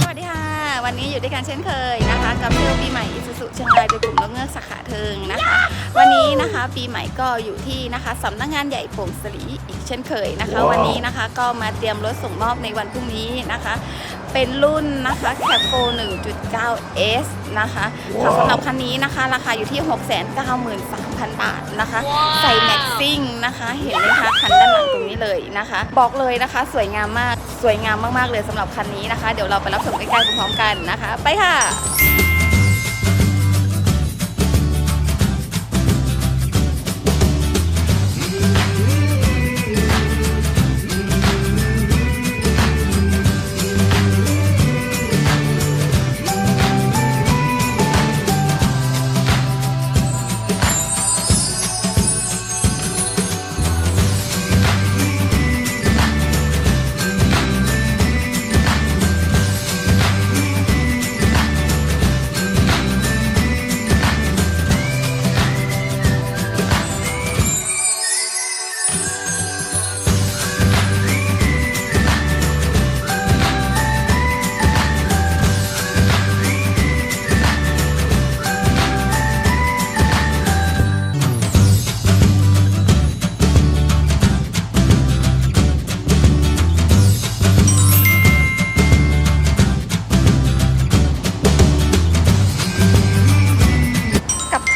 สวัสดีค่ะ วันนี้อยู่ด้วยกันเช่นเคยนะคะ กับเที่ยวปีใหม่อิสุสุเชียงรายโดยกลุ่มนกเงือกสาขาเทิงนะคะ วันนี้นะคะปีใหม่ก็อยู่ที่นะคะสำนักงานใหญ่โป่งสลีอีกเช่นเคยนะคะ วันนี้นะคะก็มาเตรียมรถส่งมอบในวันพรุ่งนี้นะคะ เป็นรุ่นนะคะ c a p o 1.9 S นะคะค่ะสำหรับคันนี้นะคะราคาอยู่ที่ 693,000 บาทนะคะ ใส่แม็กซิ่งนะคะ เห็นไหมคะคันด้านหลังตรงนี้เลยนะคะ บอกเลยนะคะ สวยงามมากสวยงามมากๆเลยสำหรับคันนี้นะคะ เดี๋ยวเราไปรับชมใกล้ๆพร้อมๆกันนะคะ ไปค่ะ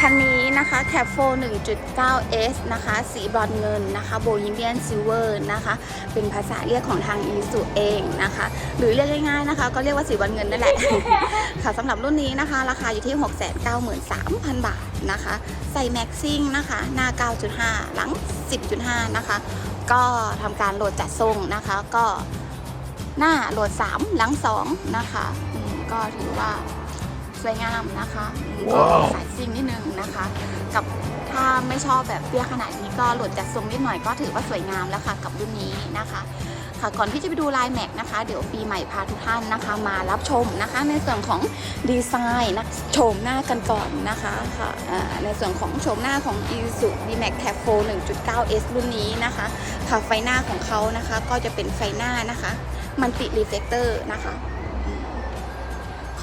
คันนี้นะคะ c a p 4 1.9 S นะคะ สีบรอนเงินนะคะ Bohemian Silver นะคะ เป็นภาษาเรียกของทาง i s u เองนะคะ หรือเรียกง่ายๆนะคะ ก็เรียกว่าสีบรอนเงินนั่นแหละ ค่ะสำหรับรุ่นนี้นะคะ ราคาอยู่ที่ 693,000 บาทนะคะ ใส่แม็กซิ่งนะคะ หน้า 9.5 หลัง 10.5 นะคะ ก็ทำการโหลดจัดทรงนะคะ ก็หน้าโหลด 3 หลัง 2 นะคะ ก็ถือว่า สวยงามนะคะอืมก็สายซิ่งนิดนึงนะคะ กับถ้าไม่ชอบแบบเตี้ยขนาดนี้ก็โหลดจัดทรงนิดหน่อยก็ถือว่าสวยงามแล้วค่ะกับรุ่นนี้นะคะค่ะก่อนที่จะไปดูลายแม็กนะคะเดี๋ยวปีใหม่พาทุกท่านนะคะ มารับชมนะคะ ในส่วนของดีไซน์นะโฉมหน้ากันก่อนนะคะค่ะอ่าในส่วนของโฉมหน้าของ i s u d m a x c a p 4 1.9 S รุ่นนี้นะคะค่ะไฟหน้าของเขานะคะ ก็จะเป็นไฟหน้านะคะมันติรีเฟกเตอร์นะคะ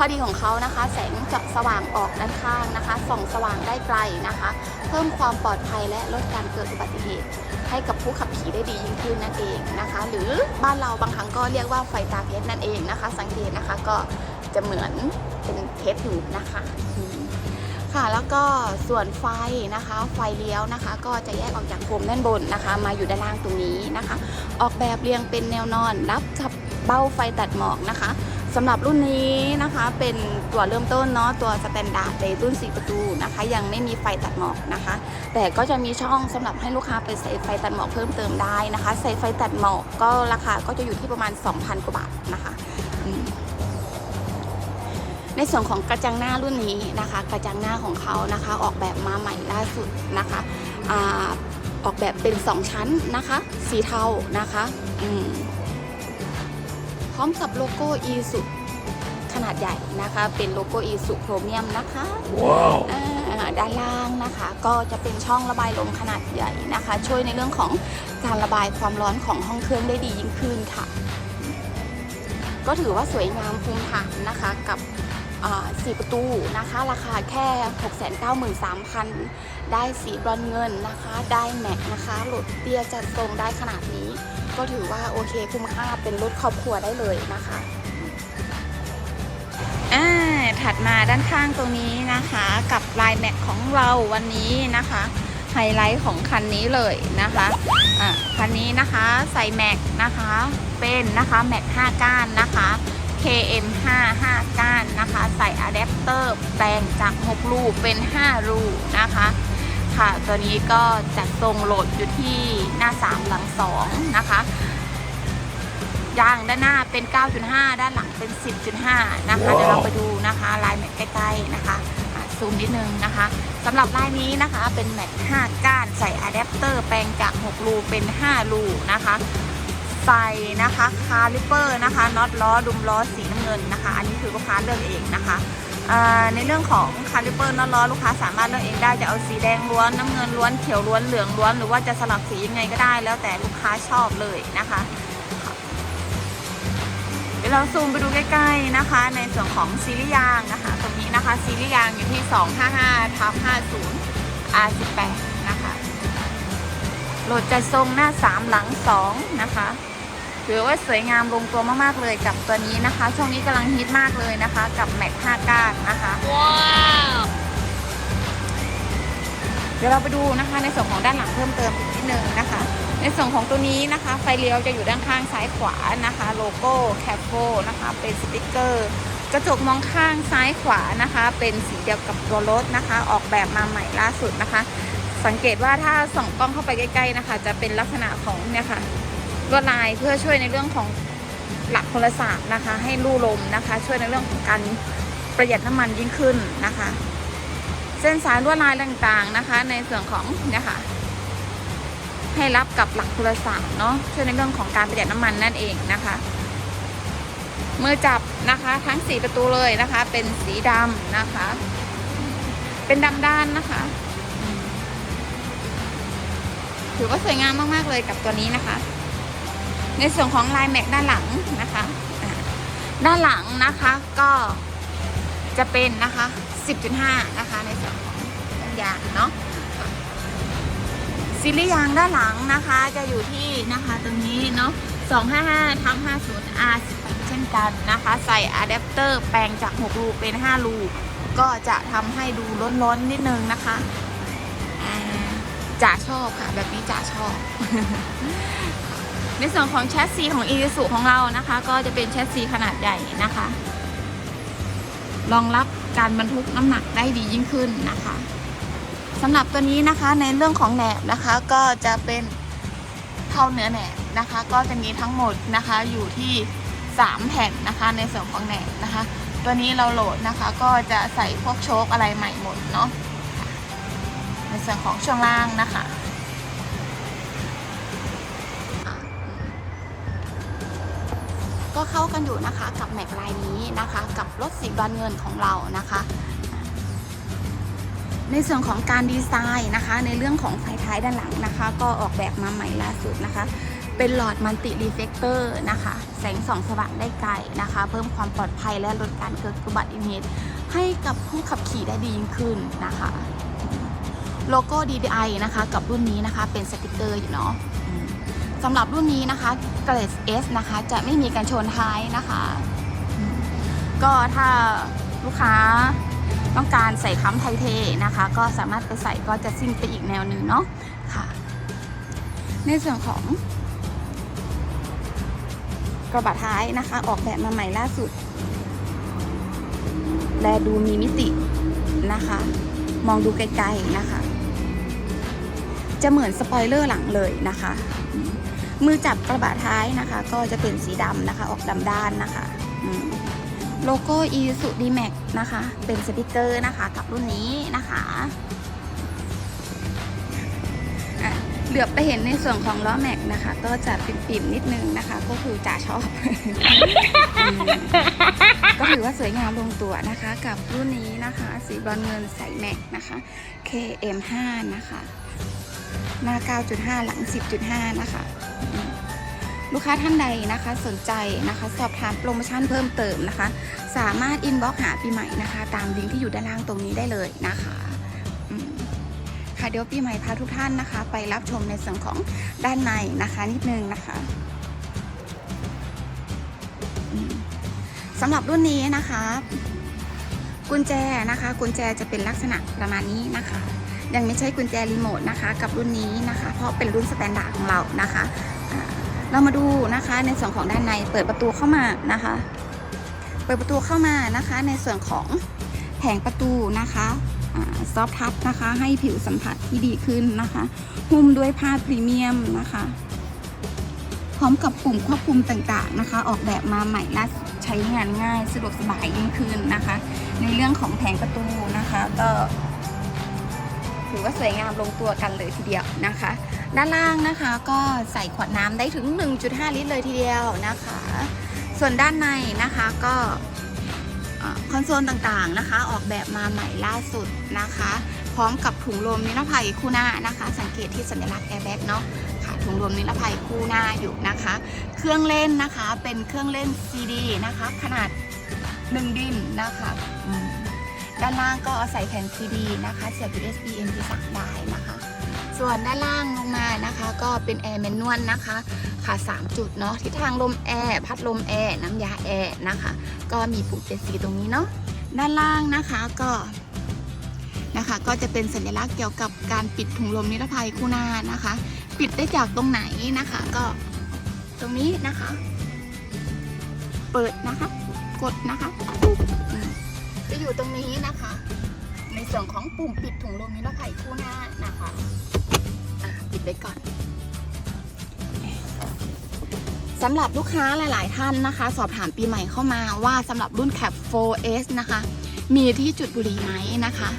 ข้อดีของเขานะคะ แสงจะสว่างออกด้านข้างนะคะส่องสว่างได้ไกลนะคะ เพิ่มความปลอดภัยและลดการเกิดอุบัติเหตุ ให้กับผู้ขับขี่ได้ดียิ่งขึ้นนั่นเองนะคะ หรือบ้านเราบางครั้งก็เรียกว่าไฟตาเพชรนั่นเองนะคะ สังเกตนะคะก็จะเหมือนเป็นเพชรอยู่นะคะค่ะแล้วก็ส่วนไฟนะคะ ไฟเลี้ยวนะคะ ก็จะแยกออกจากโคมด้านบนนะคะ มาอยู่ด้านล่างตรงนี้นะคะ ออกแบบเรียงเป็นแนวนอน รับกับเบ้าไฟตัดหมอกนะคะ สำหรับรุ่นนี้นะคะเป็นตัวเริ่มต้นเนาะตัวสแตนดาร์ดในรุ่น 4 ประตูนะคะ ยังไม่มีไฟตัดหมอกนะคะ แต่ก็จะมีช่องสำหรับให้ลูกค้าไปใส่ไฟตัดหมอกเพิ่มเติมได้นะคะ ใส่ไฟตัดหมอกก็ราคาก็จะอยู่ที่ประมาณ 2,000 กว่าบาทนะคะในส่วนของกระจังหน้ารุ่นนี้นะคะ กระจังหน้าของเขานะคะ ออกแบบมาใหม่ล่าสุดนะคะอออกแบบเป็น 2 ชั้นนะคะ สีเทานะคะ อืม ร้อมกับโลโก้อีสุขนาดใหญ่นะคะ เป็นโลโก้อีสุโครเมียมนะคะ Wow. อ่าด้านล่างนะคะก็จะเป็นช่องระบายลมขนาดใหญ่นะคะ ช่วยในเรื่องของการระบายความร้อนของห้องเครื่องได้ดียิ่งขึ้นค่ะ ก็ถือว่าสวยงามภูมิฐานนะคะกับอ่าสี่ประตูนะคะ ราคาแค่ 693,000 ได้สีบรอนซ์เงินนะคะ ได้แม็กนะคะโหลดเตียจัดทรงได้ขนาดนี้ ก็ถือว่าโอเคคุ้มค่าเป็นรถครอบครัวได้เลยนะคะอ่าถัดมาด้านข้างตรงนี้นะคะ กับลายแม็กของเราวันนี้นะคะไฮไลท์ของคันนี้เลยนะคะอ่าคันนี้นะคะใส่แม็กนะคะเป็นนะคะแม็ก5ก้านนะคะ KM 5 5ก้านนะคะ ใส่อะแดปเตอร์แปลงจาก 6 รูเป็น 5 รูนะคะ ค่ะ ตัวนี้ก็จัดทรงโหลดอยู่ที่หน้า 3 หลัง 2 นะคะยางด้านหน้าเป็น 9.5 ด้านหลังเป็น 10.5 นะคะเดี๋ยวเราไปดูนะคะลายแม็กใกล้ๆนะคะอะซูมนิดนึงนะคะสำหรับลายนี้นะคะเป็นแม็ก5ก้านใส่อะแดปเตอร์แปลงจาก 6 รูเป็น 5 รูนะคะใส่นะคะคาลิเปอร์นะคะน็อตล้อดุมล้อสีน้ำเงินนะคะ อันนี้คือลูกค้าเลือกเองนะคะอ่า ในเรื่องของคาลิเปอร์นอตล้อลูกค้าสามารถเลือกเองได้จะเอาสีแดงล้วนน้ำเงินล้วนเขียวล้วนเหลืองล้วน หรือว่าจะสลับสียังไงก็ได้ แล้วแต่ลูกค้าชอบเลยนะคะเดี๋ยวเราซูมไปดูใกล้ๆนะคะ ในส่วนของซีรีส์ยางนะคะตรงนี้นะคะซีรีส์ยางอยู่ที่ 255ทับ50 R18 นะคะโหลดจัดทรงหน้า 3 หลัง 2 นะคะ ถือว่าสวยงามลงตัวมากๆเลยกับตัวนี้นะคะ ช่วงนี้กำลังฮิตมากเลยนะคะ กับ Mac 5ก้านนะคะ ว้าวเดี๋ยวเราไปดูนะคะในส่วนของด้านหลังเพิ่มเติมอีกนิดนึงนะคะ ในส่วนของตัวนี้นะคะ ไฟเลี้ยวจะอยู่ด้านข้างซ้ายขวานะคะ โลโก้แคปโฟนะคะ เป็นสติกเกอร์กระจกมองข้างซ้ายขวานะคะ เป็นสีเดียวกับตัวรถนะคะ ออกแบบมาใหม่ล่าสุดนะคะ สังเกตว่าถ้าส่องกล้องเข้าไปใกล้ๆนะคะ จะเป็นลักษณะของเนี่ยค่ะ ลวดลายเพื่อช่วยในเรื่องของหลักพลศาสตร์นะคะ ให้ลู่ลมนะคะ ช่วยในเรื่องของการประหยัดน้ำมันยิ่งขึ้นนะคะ เส้นสายลวดลายต่างๆนะคะ ในส่วนของเนี่ยค่ะให้รับกับหลักโทรศัพท์เนาะช่วยในเรื่องของการประหยัดน้ำมันนั่นเองนะคะมือจับนะคะทั้งสีประตูเลยนะคะ เป็นสีดำนะคะ เป็นดำด้านนะคะ ถือว่าสวยงามมากๆเลยกับตัวนี้นะคะ ในส่วนของลายแม็กด้านหลังนะคะด้านหลังนะคะก็จะเป็นนะคะ 10.5 นะคะในส่วนของยางเนาะซีรีส์ยางด้านหลังนะคะจะอยู่ที่นะคะตรงนี้เนาะ255ทั้ง50 R 18 เช่นกันนะคะ ใส่อะแดปเตอร์แปลงจาก 6 รูเป็น 5 รู ก็จะทำให้ดูล้นๆนิดนึงนะคะอ่าจ๋าชอบค่ะ แบบนี้จ๋าชอบ ในส่วนของแชสซีของ i s u ของเรานะคะ ก็จะเป็นแชสซีขนาดใหญ่นะคะ รองรับการบรรทุกน้ำหนักได้ดียิ่งขึ้นนะคะสำหรับตัวนี้นะคะในเรื่องของแหนบนะคะก็จะเป็นเท่าเนื้อแหนบนะคะ ก็จะมีทั้งหมดนะคะอยู่ที่ 3 แผ่นนะคะ ในส่วนของแหนบนะคะ ตัวนี้เราโหลดนะคะก็จะใส่พวกโชคอะไรใหม่หมดเนาะในส่วนของช่วงล่างนะคะ ก็เข้ากันอยู่นะคะกับแม็กลายนี้นะคะ กับรถสีบรอนเงินของเรานะคะ ในส่วนของการดีไซน์นะคะ ในเรื่องของไฟท้ายด้านหลังนะคะ ก็ออกแบบมาใหม่ล่าสุดนะคะ เป็นหลอดมัลติรีเฟกเตอร์นะคะ แสงส่องสว่างได้ไกลนะคะ เพิ่มความปลอดภัยและลดการเกิดอุบัติเหตุให้กับผู้ขับขี่ได้ดียิ่งขึ้นนะคะ โลโก้ DDI นะคะ กับรุ่นนี้นะคะ เป็นสติกเกอร์อยู่เนาะ สำหรับรุ่นนี้นะคะเกรด S นะคะ จะไม่มีการชนท้ายนะคะ ก็ถ้าลูกค้าต้องการใส่ค้ำไทเทนะคะ ก็สามารถไปใส่ก็จะซิ่งไปอีกแนวหนึ่งเนาะค่ะ ในส่วนของกระบะท้ายนะคะ ออกแบบมาใหม่ล่าสุด แลดูมีมิตินะคะ มองดูไกลๆนะคะ จะเหมือนสปอยเลอร์หลังเลยนะคะ มือจับกระบะท้ายนะคะ ก็จะเป็นสีดำนะคะ ออกดำด้านนะคะโลโก้ i s u d m a x นะคะ เป็นสติกเกอร์นะคะ กับรุ่นนี้นะคะะเหลือบไปเห็นในส่วนของล้อแม็กนะคะ ก็จะปิ่มๆนิดนึงนะคะ ก็คือจ่าชอบ ก็ถือว่าสวยงามลงตัวนะคะ กับรุ่นนี้นะคะ สีบอนเงินใสแม็กนะคะ KM5 นะคะ หน้า 9.5 หลัง 10.5 นะคะ ลูกค้าท่านใดนะคะสนใจนะคะ สอบถามโปรโมชั่นเพิ่มเติมนะคะ สามารถอินบ็อกหาปีใหม่นะคะ ตามลิงก์ที่อยู่ด้านล่างตรงนี้ได้เลยนะคะค่ะเดี๋ยวปีใหม่พาทุกท่านนะคะ ไปรับชมในส่วนของด้านในนะคะนิดนึงนะคะสำหรับรุ่นนี้นะคะ กุญแจนะคะ กุญแจจะเป็นลักษณะประมาณนี้นะคะ ยังไม่ใช่กุญแจรีโมทนะคะ กับรุ่นนี้นะคะ เพราะเป็นรุ่นสแตนดาร์ดของเรานะคะเรามาดูนะคะในส่วนของด้านในเปิดประตูเข้ามานะคะ เปิดประตูเข้ามานะคะ ในส่วนของแผงประตูนะคะซอฟทับนะคะ ให้ผิวสัมผัสที่ดีขึ้นนะคะหุ้มด้วยผ้าพรีเมียมนะคะ พร้อมกับปุ่มควบคุมต่างๆนะคะ ออกแบบมาใหม่และใช้งานง่าย สะดวกสบายยิ่งขึ้นนะคะ ในเรื่องของแผงประตูนะคะ ก็ ถือว่าสวยงามลงตัวกันเลยทีเดียวนะคะ ด้านล่างนะคะก็ใส่ขวดน้ำได้ถึง 1.5 ลิตรเลยทีเดียวนะคะ ส่วนด้านในนะคะก็คอนโซลต่างๆนะคะ ออกแบบมาใหม่ล่าสุดนะคะ พร้อมกับถุงลมนิรภัยคู่หน้านะคะ สังเกตที่สัญลักษณ์แอร์แบ็กเนาะค่ะถุงลมนิรภัยคู่หน้าอยู่นะคะ เครื่องเล่นนะคะเป็นเครื่องเล่นซีดีนะคะ ขนาด 1 ดินนะคะ ด้านล่างก็ใส่แผ่นซีดีนะคะ เสียบ USB MP3 ได้นะคะ ส่วนด้านล่างลงมานะคะ ก็เป็นแอร์แมนนวลนะคะ ค่ะ 3 จุดเนาะทิศทางลมแอร์พัดลมแอร์น้ำยาแอร์นะคะ ก็มีปุ่มเป็นสีตรงนี้เนาะด้านล่างนะคะก็นะคะ ก็จะเป็นสัญลักษณ์เกี่ยวกับการปิดถุงลมนิรภัยคู่หน้านะคะ ปิดได้จากตรงไหนนะคะ ก็ตรงนี้นะคะ เปิดนะคะ กดนะคะปุ๊บอืมจะ อยู่ตรงนี้นะคะ ในส่วนของปุ่มปิดถุงลมนิรภัยคู่หน้านะคะปิดไว้ก่อนสำหรับลูกค้าหลาย ๆ ท่านนะคะ สอบถามปีใหม่เข้ามาว่าสำหรับรุ่น Cap 4S นะคะ มีที่จุดบุรีไหมนะคะ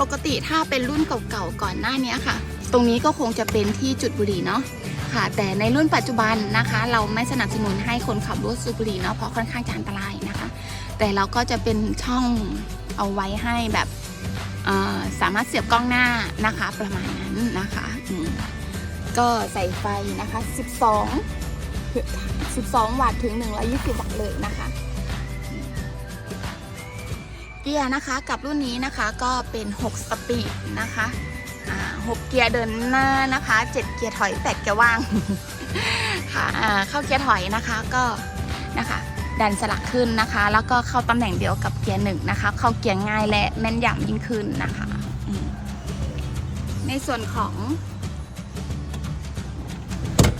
ปกติถ้าเป็นรุ่นเก่า ๆ ก่อนหน้านี้ค่ะ ตรงนี้ก็คงจะเป็นที่จุดบุรีเนาะค่ะ แต่ในรุ่นปัจจุบันนะคะ เราไม่สนับสนุนให้คนขับรถสูบบุหรี่เนาะเพราะค่อนข้างจะอันตรายนะคะ แต่เราก็จะเป็นช่องเอาไว้ให้แบบสามารถเสียบกล้องหน้านะคะ ประมาณนั้นนะคะก็ใส่ไฟนะคะ 12 12 วัตต์ถึง 120 วัตต์เลยนะคะ เกียร์นะคะกับรุ่นนี้นะคะก็เป็น 6 สปีดนะคะ6เกียร์เดินหน้านะคะ 7 เกียร์ถอย 8 เกียร์ว่าง ค่ะเข้าเกียร์ถอยนะคะก็นะคะ ดันสลักขึ้นนะคะ แล้วก็เข้าตำแหน่งเดียวกับเกียร์หนึ่งนะคะ เข้าเกียร์ง่ายและแม่นยำยิ่งขึ้นนะคะ ในส่วนของ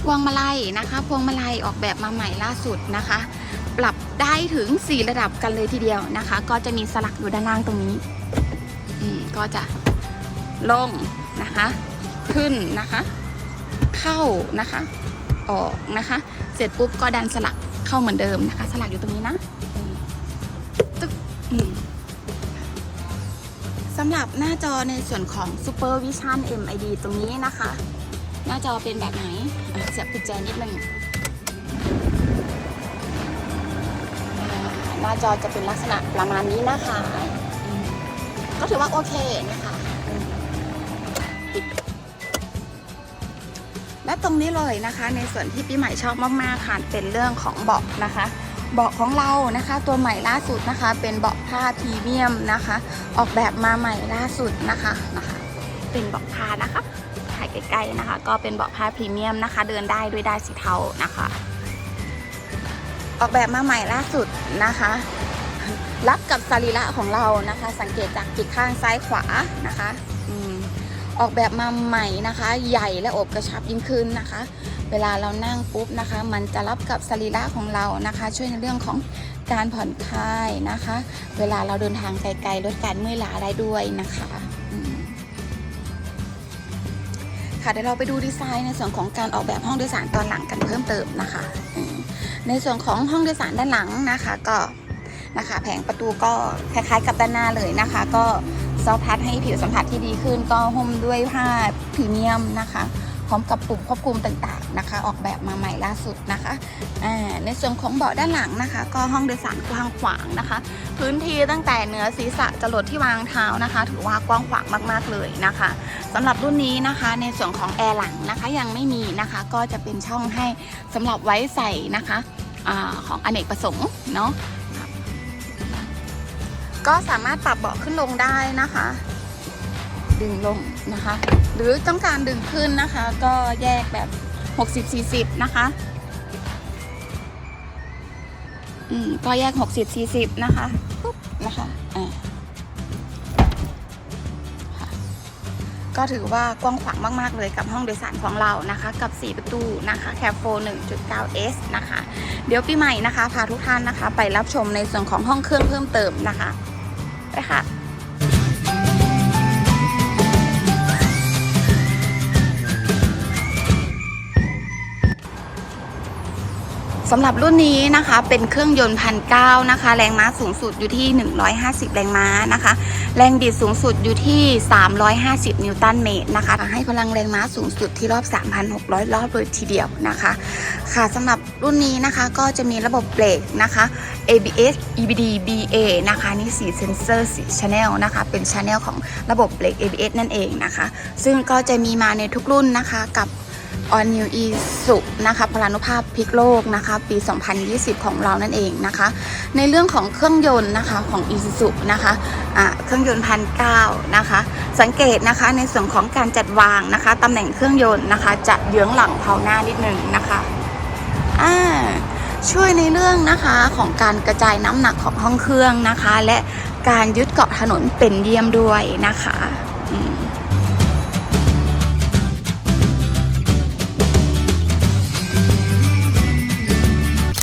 พวงมาลัยนะคะ พวงมาลัยออกแบบมาใหม่ล่าสุดนะคะ ปรับได้ถึง 4 ระดับกันเลยทีเดียวนะคะ ก็จะมีสลักอยู่ด้านล่างตรงนี้อืมก็จะลงนะคะ ขึ้นนะคะ เข้านะคะ ออกนะคะ เสร็จปุ๊บก็ดันสลัก เข้าเหมือนเดิมนะคะ สลักอยู่ตรงนี้นะตึ๊กสำหรับหน้าจอในส่วนของ Super Vision MID ตรงนี้นะคะ หน้าจอเป็นแบบไหนอะเสียบกุญแจนิดนึงหน้าจอจะเป็นลักษณะประมาณนี้นะคะ ก็ถือว่าโอเคนะคะ และตรงนี้เลยนะคะ ในส่วนที่พี่ใหม่ชอบมากๆค่ะเป็นเรื่องของเบาะนะคะเบาะของเรานะคะ ตัวใหม่ล่าสุดนะคะ เป็นเบาะผ้าพรีเมียมนะคะ ออกแบบมาใหม่ล่าสุดนะคะนะคะ เป็นเบาะผ้านะคะถ่ายใกล้ๆนะคะ ก็เป็นเบาะผ้าพรีเมียมนะคะ เดินได้ด้วยได้สีเทานะคะ ออกแบบมาใหม่ล่าสุดนะคะรับกับสรีระของเรานะคะ สังเกตจากปีกข้างซ้ายขวานะคะ ออกแบบมาใหม่นะคะ ใหญ่และอบกระชับยิ่งขึ้นนะคะ เวลาเรานั่งปุ๊บนะคะ มันจะรับกับสรีระของเรานะคะ ช่วยในเรื่องของการผ่อนคลายนะคะ เวลาเราเดินทางไกลๆลดการเมื่อยล้าได้ด้วยนะคะค่ะเดี๋ยวเราไปดูดีไซน์ในส่วนของการออกแบบห้องโดยสารตอนหลังกันเพิ่มเติมนะคะ ในส่วนของห้องโดยสารด้านหลังนะคะก็นะคะ แผงประตูก็คล้ายๆกับด้านหน้าเลยนะคะ ก็ ซอฟทัชให้ผิวสัมผัสที่ดีขึ้น ก็หุ้มด้วยผ้าพรีเมียมนะคะ พร้อมกับปุ่มควบคุมต่างๆนะคะ ออกแบบมาใหม่ล่าสุดนะคะในส่วนของเบาะด้านหลังนะคะ ก็ห้องโดยสารกว้างขวางนะคะ พื้นที่ตั้งแต่เหนือศีรษะจรดที่วางเท้านะคะ ถือว่ากว้างขวางมากๆเลยนะคะสำหรับรุ่นนี้นะคะ ในส่วนของแอร์หลังนะคะยังไม่มีนะคะ ก็จะเป็นช่องให้สำหรับไว้ใส่นะคะอของอเนกประสงค์เนาะ ก็สามารถปรับเบาะขึ้นลงได้นะคะ ดึงลงนะคะ หรือต้องการดึงขึ้นนะคะ ก็แยกแบบ 60-40 นะคะอืมก็แยก 60-40 นะคะปุ๊บนะคะอ่าก็ถือว่ากว้างขวางมาก ๆ เลยกับห้องโดยสารของเรานะคะ กับ 4 ประตูนะคะแคปโฟ 1.9S นะคะ เดี๋ยวปีใหม่นะคะ พาทุกท่านนะคะ ไปรับชมในส่วนของห้องเครื่องเพิ่มเติมนะคะ ไปค่ะ สำหรับรุ่นนี้นะคะเป็นเครื่องยนต์พันเนะคะ แรงม้าสูงสุดอยู่ที่ 150 แรงม้านะคะ แรงบิดสูงสุดอยู่ที่ 350 นิวตันเมตรนะคะให้พลังแรงม้าสูงสุดที่รอบ 3,600 รอบเลยทีเดียวนะคะ ค่ะสำหรับรุ่นนี้นะคะก็จะมีระบบเบรกนะคะ ABS EBD BA นะคะนี่สีเซนเซอร์สีช Channel นะคะ เป็นช Channel ของระบบเบรก ABS นั่นเองนะคะ ซึ่งก็จะมีมาในทุกรุ่นนะคะกับ All New e s u นะคะพลานุภาพพลิกโลกนะคะปี 2020 ของเรานั่นเองนะคะ ในเรื่องของเครื่องยนต์นะคะของ e s u นะคะะเครื่องยนต์พันเก้านะคะ สังเกตนะคะในส่วนของการจัดวางนะคะตำแหน่งเครื่องยนต์นะคะ จะเยื้องหลังเผาหน้านิดนึงนะคะอ่าช่วยในเรื่องนะคะของการกระจายน้ำหนักของห้องเครื่องนะคะ และการยึดเกาะถนนเป็นเยี่ยมด้วยนะคะ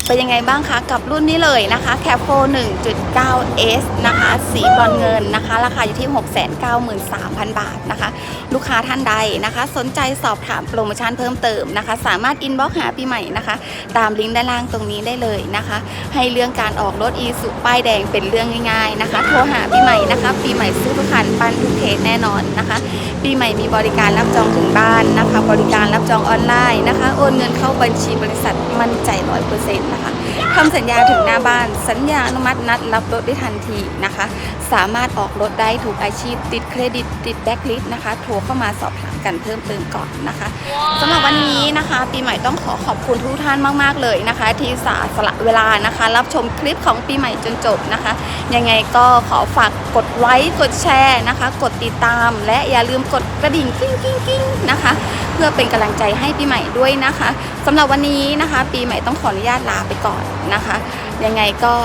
เป็นยังไงบ้างคะกับรุ่นนี้เลยนะคะ c a p o 1.9S นะคะ สีบอนเงินนะคะ ราคาอยู่ที่ 693,000 บาทนะคะ ลูกค้าท่านใดนะคะ สนใจสอบถามโปรโมชั่นเพิ่มเติมนะคะ สามารถอินบ็อกหาปีใหม่นะคะ ตามลิงก์ด้านล่างตรงนี้ได้เลยนะคะ ให้เรื่องการออกรถอีสุป้ายแดงเป็นเรื่องง่ายๆนะคะ โทรหาปีใหม่นะคะปีใหม่ซื้อทุกคันปั้นทุกเคสแน่นอนนะคะ ปีใหม่มีบริการรับจองถึงบ้านนะคะ บริการรับจองออนไลน์นะคะ โอนเงินเข้าบัญชีบริษัทมั่นใจร้อยเปอร์เซ็นต์ ทำสัญญาถึงหน้าบ้าน สัญญาอนุมัตินัดรับรถได้ทันทีนะคะ สามารถออกรถได้ถูกอาชีพติดเครดิตติดแบ็คลิสต์นะคะ โทรเข้ามาสอบถาม กันเพิ่มเติมก่อนนะคะสำหรับวันนี้นะคะ ปีใหม่ต้องขอขอบคุณทุกท่านมาก ๆ เลยนะคะ ที่สาสละเวลานะคะ รับชมคลิปของปีใหม่จนจบนะคะ ยังไงก็ขอฝากกดไลค์กดแชร์นะคะ กดติดตาม และอย่าลืมกดกระดิ่งกิ้งกิ้งกิ้งนะคะ เพื่อเป็นกำลังใจให้ปีใหม่ด้วยนะคะสำหรับวันนี้นะคะ ปีใหม่ต้องขออนุญาตลาไปก่อนนะคะ ยังไงก็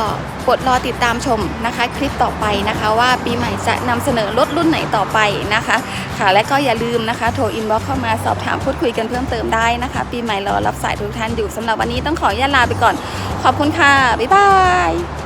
กดรอติดตามชมนะคะ คลิปต่อไปนะคะ ว่าปีใหม่จะนำเสนอรถรุ่นไหนต่อไปนะคะ ค่ะและก็อย่าลืมนะคะ โทรอินบ็อกเข้ามาสอบถามพูดคุยกันเพิ่มเติมได้นะคะ ปีใหม่รอรับสายทุกท่านอยู่สำหรับวันนี้ต้องขออนุญาตลาไปก่อน ขอบคุณค่ะ บ๊ายบาย